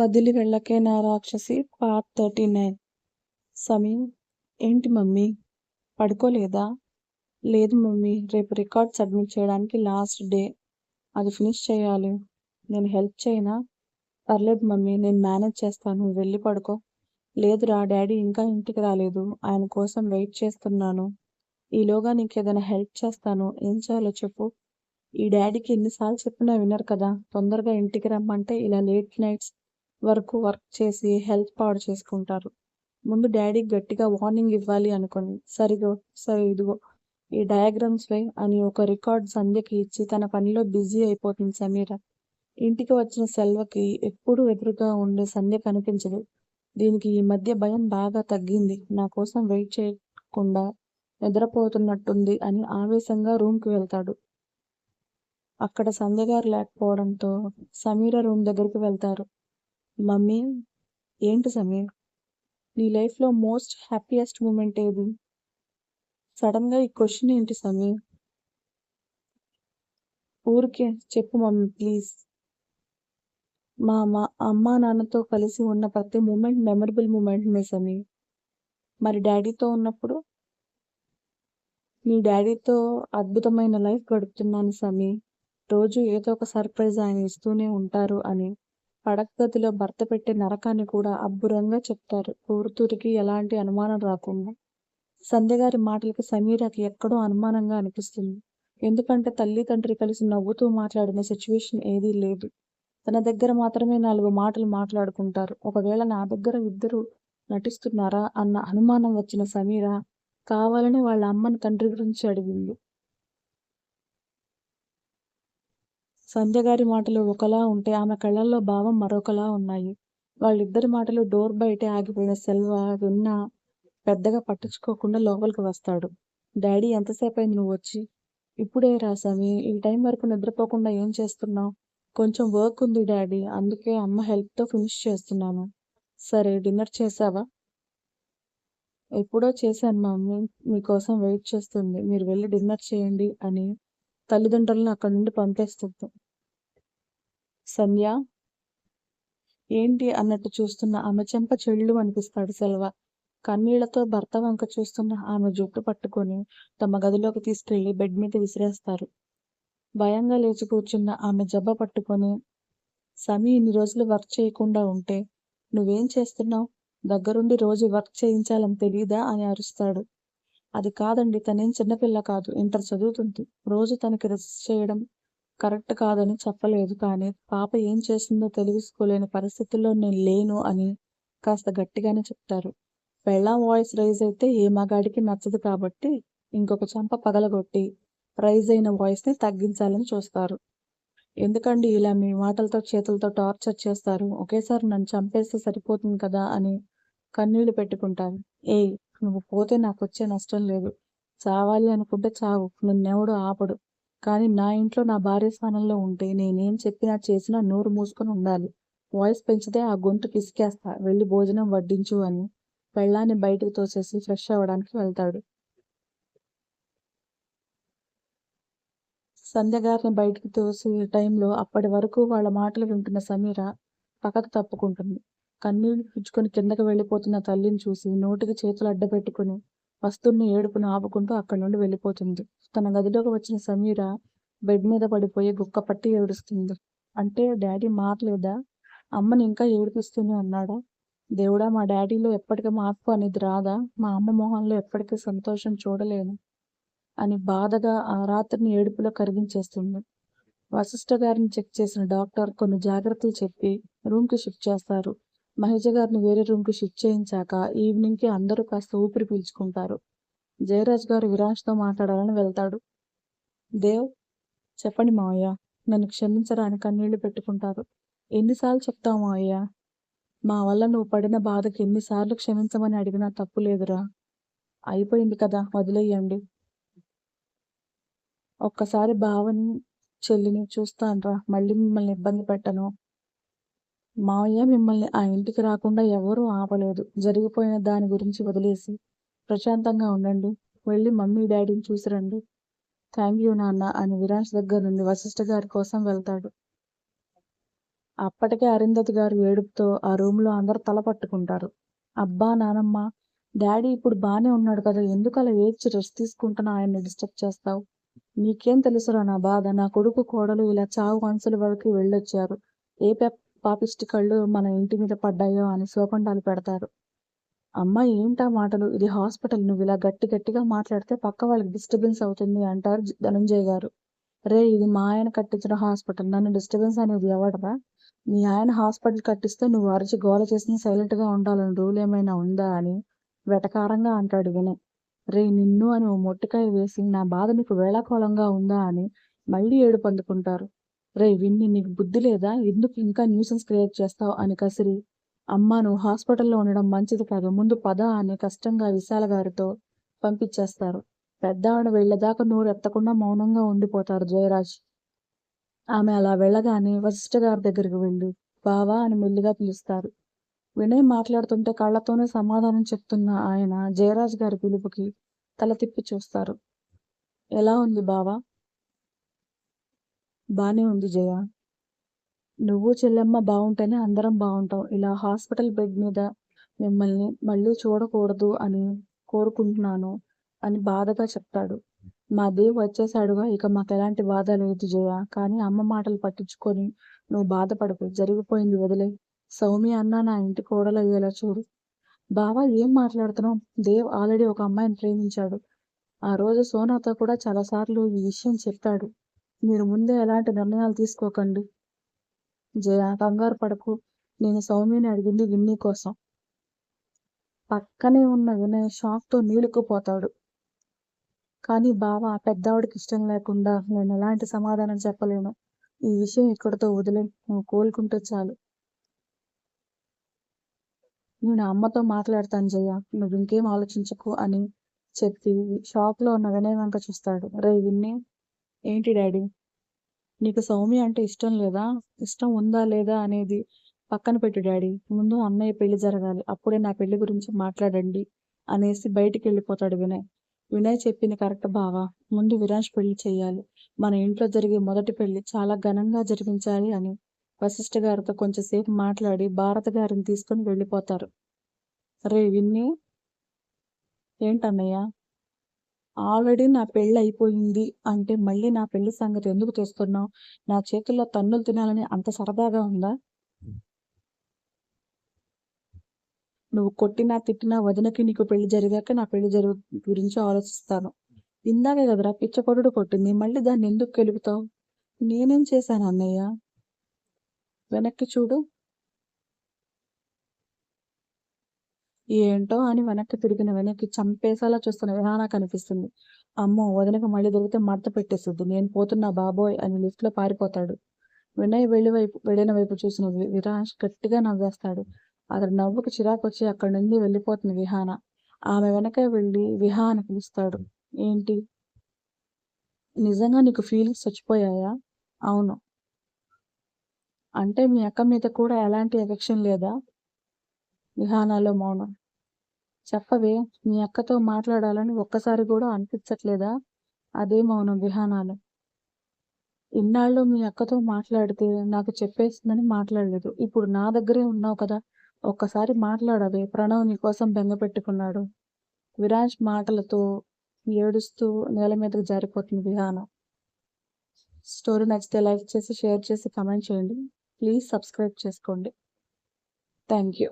వదిలి వెళ్ళకే నా రాక్షసి పార్ట్ థర్టీ నైన్. సమీం ఏంటి మమ్మీ? పడుకోలేదా? లేదు మమ్మీ రేపు రికార్డ్ సబ్మిట్ చేయడానికి లాస్ట్ డే. అది ఫినిష్ చేయాలి. నేను హెల్ప్ చేయనా? పర్లేదు మమ్మీ నేను మేనేజ్ చేస్తాను. వెళ్ళి పడుకో. లేదురా డాడీ ఇంకా ఇంటికి రాలేదు. ఆయన కోసం వెయిట్ చేస్తున్నాను. ఈలోగా నీకు ఏదైనా హెల్ప్ చేస్తాను. ఏం చేయాలో చెప్పు. ఈ డాడీకి ఎన్నిసార్లు చెప్పినా వినరు కదా. తొందరగా ఇంటికి రమ్మంటే ఇలా లేట్ నైట్స్ వరకు వర్క్ చేసి హెల్త్ పాడు చేసుకుంటారు. ముందు డాడీకి గట్టిగా వార్నింగ్ ఇవ్వాలి అనుకోండి. సరిగో సరే ఇదిగో ఈ డయాగ్రామ్స్పై అని ఒక రికార్డ్ సంధ్యకి ఇచ్చి తన పనిలో బిజీ అయిపోతుంది సమీర. ఇంటికి వచ్చిన సెల్వకి ఎప్పుడు ఎదురుగా ఉండే సంధ్య కనిపించదు. దీనికి ఈ మధ్య భయం బాగా తగ్గింది. నా కోసం వెయిట్ చేయకుండా నిద్రపోతున్నట్టుంది అని ఆవేశంగా రూమ్కి వెళ్తాడు. అక్కడ సంధ్య గారు లేకపోవడంతో సమీర రూమ్ దగ్గరికి వెళ్తారు. మమ్మీ ఏంటి సమీర్? నీ లైఫ్లో మోస్ట్ హ్యాపీయెస్ట్ మూమెంట్ ఏది? సడన్గా ఈ క్వశ్చన్ ఏంటి సమీర్? ఊరికే చెప్పు మమ్మీ ప్లీజ్. మా మా అమ్మా నాన్నతో కలిసి ఉన్న ప్రతి మూమెంట్ మెమరబుల్ మూమెంట్ సమీర్. మరి డాడీతో ఉన్నప్పుడు? మీ డాడీతో అద్భుతమైన లైఫ్ గడుపుతున్నాను సమీ రోజు ఏదో ఒక సర్ప్రైజ్ ఆయన ఇస్తూనే ఉంటారు అని. పడకగదిలో భర్త పెట్టే నరకాన్ని కూడా అబ్బురంగా చెప్తారు. కూతురికి ఎలాంటి అనుమానం రాకుండా. సంధ్యగారి గారి మాటలకు సమీరాకి ఎక్కడో అనుమానంగా అనిపిస్తుంది. ఎందుకంటే తల్లి తండ్రి కలిసి నవ్వుతూ మాట్లాడిన సిచ్యువేషన్ ఏదీ లేదు. తన దగ్గర మాత్రమే నాలుగు మాటలు మాట్లాడుకుంటారు. ఒకవేళ నా దగ్గర ఇద్దరు నటిస్తున్నారా అన్న అనుమానం వచ్చిన సమీర కావాలని వాళ్ళ అమ్మని తండ్రి గురించి అడిగింది. సంధ్యగారి మాటలు ఒకలా ఉంటే ఆమె కళ్ళల్లో భావం మరొకలా ఉన్నాయి. వాళ్ళిద్దరి మాటలు డోర్ బయటే ఆగిపోయిన సెల్వ విన్నా పెద్దగా పట్టించుకోకుండా లోపలికి వస్తాడు. డాడీ ఎంతసేపు అయింది నువ్వు వచ్చి? ఇప్పుడే రాసామి ఈ టైం వరకు నిద్రపోకుండా ఏం చేస్తున్నావు? కొంచెం వర్క్ ఉంది డాడీ అందుకే అమ్మ హెల్ప్తో ఫినిష్ చేస్తున్నాను. సరే డిన్నర్ చేసావా ఎప్పుడో చేశాను మమ్మీ మీకోసం వెయిట్ చేస్తుంది. మీరు వెళ్ళి డిన్నర్ చేయండి అని తల్లిదండ్రులను అక్కడి నుండి పంపేస్తుంది. సంధ్య ఏంటి అన్నట్టు చూస్తున్న ఆమె చెంప చెళ్ళు అనిపిస్తాడు సెల్వ. కన్నీళ్ళతో భర్త వంక చూస్తున్న ఆమె జుట్టు పట్టుకొని తమ గదిలోకి తీసుకెళ్ళి బెడ్ మీద విసిరేస్తారు. భయంగా లేచి కూర్చున్న ఆమె జబ్బ పట్టుకొని సమీ ఇన్ని రోజులు వర్క్ చేయకుండా ఉంటే నువ్వేం చేస్తున్నావు? దగ్గరుండి రోజు వర్క్ చేయించాలని తెలీదా? అని అరుస్తాడు. అది కాదండి తనేం చిన్నపిల్ల కాదు ఇంటర్ చదువుతుంది. రోజు తనకి రెస్ట్ చేయడం కరెక్ట్ కాదని చెప్పలేదు కానీ పాప ఏం చేస్తుందో తెలుసుకోలేని పరిస్థితుల్లో నేను లేను అని కాస్త గట్టిగానే చెప్తారు. పెళ్ళాం వాయిస్ రైజ్ అయితే ఏ మగాడికి నచ్చదు కాబట్టి ఇంకొక చంప పగలగొట్టి రైజ్ అయిన వాయిస్ని తగ్గించాలని చూస్తారు. ఎందుకండి ఇలా మీ మాటలతో చేతులతో టార్చర్ చేస్తారు? ఒకేసారి నన్ను చంపేస్తే సరిపోతుంది కదా అని కన్నీళ్ళు పెట్టుకుంటారు. ఏయ్ నువ్వు పోతే నాకు వచ్చే నష్టం లేదు. చావాలి అనుకుంటే చావు. నిన్నెవడు ఆపడు. కానీ నా ఇంట్లో నా భార్య స్థానంలో ఉంటే నేనేం చెప్పినా చేసినా నోరు మూసుకొని ఉండాలి. వాయిస్ పెంచితే ఆ గొంతు పిసికేస్తా. వెళ్ళి భోజనం వడ్డించు అని పెళ్ళాన్ని బయటకు తోసేసి ఫ్రెష్ అవ్వడానికి వెళ్తాడు. సంధ్య గారిని బయటకు తోసే టైంలో అప్పటి వరకు వాళ్ళ మాటలు వింటున్న సమీర పక్కకు తప్పుకుంటుంది. కన్నీళ్ళు పుచ్చుకొని కిందకు వెళ్ళిపోతున్న తల్లిని చూసి నోటికి చేతులు అడ్డపెట్టుకుని వస్తున్న ఏడుపును ఆపుకుంటూ అక్కడి నుండి వెళ్ళిపోతుంది. తన గదిలోకి వచ్చిన సమీర బెడ్ మీద పడిపోయి గుక్క పట్టి ఏడుస్తుంది. అంటే డాడీ మారలేదా అమ్మని ఇంకా ఏడిపిస్తూనే అన్నాడా దేవుడా మా డాడీలో ఎప్పటికీ మార్పు అనేది రాదా? మా అమ్మ మొహంలో ఎప్పటికీ సంతోషం చూడలేను అని బాధగా ఆ రాత్రిని ఏడుపులో కరిగించేస్తుంది. వశిష్ఠ గారిని చెక్ చేసిన డాక్టర్ కొన్ని జాగ్రత్తలు చెప్పి రూమ్కి షిఫ్ట్ చేస్తారు. మహేజ గారిని వేరే రూమ్కి షిఫ్ట్ చేయించాక ఈవినింగ్కి అందరూ కాస్త ఊపిరి పీల్చుకుంటారు. జయరాజ్ గారు విరాజ్తో మాట్లాడాలని వెళ్తాడు. దేవ్ చెప్పండి మావయ్య నన్ను క్షమించడానికి కన్నీళ్ళు పెట్టుకుంటారు. ఎన్నిసార్లు చెప్తావు మావయ్య? మా వల్ల నువ్వు పడిన బాధకి ఎన్నిసార్లు క్షమించమని అడిగినా తప్పు లేదురా. అయిపోయింది కదా వదిలేయండి. ఒక్కసారి భావని చెల్లిని చూస్తానురా మళ్ళీ మిమ్మల్ని ఇబ్బంది పెట్టను. మావయ్య మిమ్మల్ని ఆ ఇంటికి రాకుండా ఎవరూ ఆపలేదు. జరిగిపోయిన దాని గురించి వదిలేసి ప్రశాంతంగా ఉండండి. వెళ్ళి మమ్మీ డాడీని చూసిరండి థ్యాంక్ యూ నాన్న అని విరాజ్ దగ్గర నుండి వశిష్ఠ గారి కోసం వెళ్తాడు. అప్పటికే అరుంధతి గారు ఏడుపుతో ఆ రూమ్లో అందరు తల పట్టుకుంటారు. అబ్బా నానమ్మ డాడీ ఇప్పుడు బానే ఉన్నాడు కదా ఎందుకు అలా ఏడ్చి రెస్ట్ తీసుకుంటున్నా ఆయన్ని డిస్టర్బ్ చేస్తావు? నీకేం తెలుసురా నా బాధ? నా కొడుకు కోడలు ఇలా చావు అంచుల వరకు వెళ్ళొచ్చారు. ఏ పె- పాపిష్టి కళ్ళు మన ఇంటి మీద పడ్డాయో అని శోకండాలు పెడతారు. అమ్మ ఏంటా మాటలు? ఇది హాస్పిటల్. నువ్వు ఇలా గట్టి గట్టిగా మాట్లాడితే పక్క వాళ్ళకి డిస్టర్బెన్స్ అవుతుంది అంటారు ధనంజయ్ గారు. రే ఇది మా ఆయన కట్టించిన హాస్పిటల్. నన్ను డిస్టర్బెన్స్ అనేది ఎవడరా మీ ఆయన హాస్పిటల్ కట్టిస్తే నువ్వు అరిచి గోల చేసిన సైలెంట్గా ఉండాలని రూల్ ఏమైనా ఉందా అని వెటకారంగా అంటాడు వినయ్. రే నిన్ను అని ఓ మొట్టికాయ వేసి నా బాధ నీకు వేళాకోళంగా ఉందా అని మళ్ళీ ఏడు అందుకుంటారు రే విన్ని నీకు బుద్ధి లేదా? ఎందుకు ఇంకా న్యూసెన్స్ క్రియేట్ చేస్తావు అని కసిరి. అమ్మా నువ్వు హాస్పిటల్లో ఉండడం మంచిది కాదు. ముందు పద అని కష్టంగా విశాల గారితో పంపించేస్తారు. పెద్ద ఆవిడ వెళ్ళేదాకా నోరు ఎత్తకుండా మౌనంగా ఉండిపోతారు జయరాజ్. ఆమె అలా వెళ్ళగానే వశిష్ఠ గారి దగ్గరికి వెళ్ళి. బావా అని మెల్లిగా పిలుస్తారు. వినయ్ మాట్లాడుతుంటే కళ్ళతోనే సమాధానం చెప్తున్న ఆయన జయరాజ్ గారి పిలుపుకి తల తిప్పి చూస్తారు. ఎలా ఉంది బావా? బానే ఉంది జయ. నువ్వు చెల్లెమ్మ బాగుంటేనే అందరం బాగుంటాం ఇలా హాస్పిటల్ బెడ్ మీద మిమ్మల్ని మళ్ళీ చూడకూడదు అని కోరుకుంటున్నాను అని బాధగా చెప్తాడు. మా దేవ్ వచ్చేసాడుగా ఇక మాకు ఎలాంటి బాధ లేదు జయ. కానీ అమ్మ మాటలు పట్టించుకొని నువ్వు బాధపడకు జరిగిపోయింది వదిలే. సౌమ్య అన్న నా ఇంటి కోడలు అయ్యేలా చూడు. బావా ఏం మాట్లాడుతున్నావు? దేవ్ ఆల్రెడీ ఒక అమ్మాయిని ప్రేమించాడు. ఆ రోజు సోనాతో కూడా చాలాసార్లు ఈ విషయం చెప్పాడు. మీరు ముందే ఎలాంటి నిర్ణయాలు తీసుకోకండి. జయ కంగారు పడకు. నేను సౌమ్యని అడిగింది విన్నీ కోసం. పక్కనే ఉన్న వినయ్ షాక్తో నీళ్ళుకుపోతాడు కానీ బావ ఆ ఇష్టం లేకుండా నేను ఎలాంటి సమాధానం చెప్పలేను. ఈ విషయం ఇక్కడితో వదిలే. నువ్వు కోలుకుంటే చాలు. నేను అమ్మతో మాట్లాడతాను జయ. నువ్వు ఇంకేం ఆలోచించకు అని చెప్పి షాక్లో ఉన్న వినయ్ వంక చూస్తాడు. రే విన్ని ఏంటి డాడీ? నీకు సౌమ్య అంటే ఇష్టం లేదా? ఇష్టం ఉందా లేదా అనేది పక్కన పెట్టు డాడీ. ముందు అన్నయ్య పెళ్ళి జరగాలి. అప్పుడే నా పెళ్ళి గురించి మాట్లాడండి అనేసి బయటికి వెళ్ళిపోతాడు వినయ్. వినయ్ చెప్పింది కరెక్ట్ బావా. ముందు విరాజ్ పెళ్ళి చేయాలి. మన ఇంట్లో జరిగే మొదటి పెళ్ళి చాలా ఘనంగా జరిపించాలి అని వశిష్ఠ గారితో కొంచెంసేపు మాట్లాడి భారత గారిని తీసుకొని వెళ్ళిపోతారు. రే విన్ని. ఏంటన్నయ్య? ఆల్రెడీ నా పెళ్ళి అయిపోయింది అంటే మళ్ళీ నా పెళ్ళి సంగతి ఎందుకు తెస్తున్నావు నా చేతుల్లో తన్నులు తినాలని అంత సరదాగా ఉందా? నువ్వు కొట్టినా తిట్టినా వదినకి నీకు పెళ్ళి జరిగాక నా పెళ్ళి జరుగు గురించి ఆలోచిస్తాను. ఇందాకే కదరా పిచ్చకొడు కొట్టింది మళ్ళీ దాన్ని ఎందుకు గెలుపుతావు? నేనేం చేశాను అన్నయ్య? వెనక్కి చూడు. ఏంటో అని వెనక్కి తిరిగిన వెనక్కి చంపేసేలా చూస్తున్న విహాన కనిపిస్తుంది అమ్మో వదినకి మళ్ళీ దొరికితే మడత పెట్టేస్తుంది. నేను పోతున్నా బాబోయ్ అని లిఫ్ట్లో పారిపోతాడు. వినయ్ వెళ్ళి వైపు వెళ్ళిన వైపు చూసిన విరాష్ విరాజ్ గట్టిగా నవ్వేస్తాడు. అతడు నవ్వుకి చిరాకు వచ్చి అక్కడి నుండి వెళ్ళిపోతుంది విహాన. ఆమె వెనకే వెళ్ళి విహాన పిలుస్తాడు. ఏంటి? నిజంగా నీకు ఫీలింగ్స్ చచ్చిపోయాయా? అవును. అంటే మీ అక్క మీద కూడా ఎలాంటి ఎఫెక్షన్ లేదా? విహానాలో మౌనం. చెప్పవే మీ అక్కతో మాట్లాడాలని ఒక్కసారి కూడా అనిపించట్లేదా? అదే మౌనం విహానాలు. ఇన్నాళ్ళు మీ అక్కతో మాట్లాడితే నాకు చెప్పేసిందని మాట్లాడలేదు. ఇప్పుడు నా దగ్గరే ఉన్నావు కదా ఒక్కసారి మాట్లాడవే. ప్రణవ్ నీ కోసం బెంగ పెట్టుకున్నాడు. విరాజ్ మాటలతో ఏడుస్తూ నేల మీదకి జారిపోతుంది విహాన. స్టోరీ నచ్చితే లైక్ చేసి షేర్ చేసి కమెంట్ చేయండి. ప్లీజ్ సబ్స్క్రైబ్ చేసుకోండి. Thank you.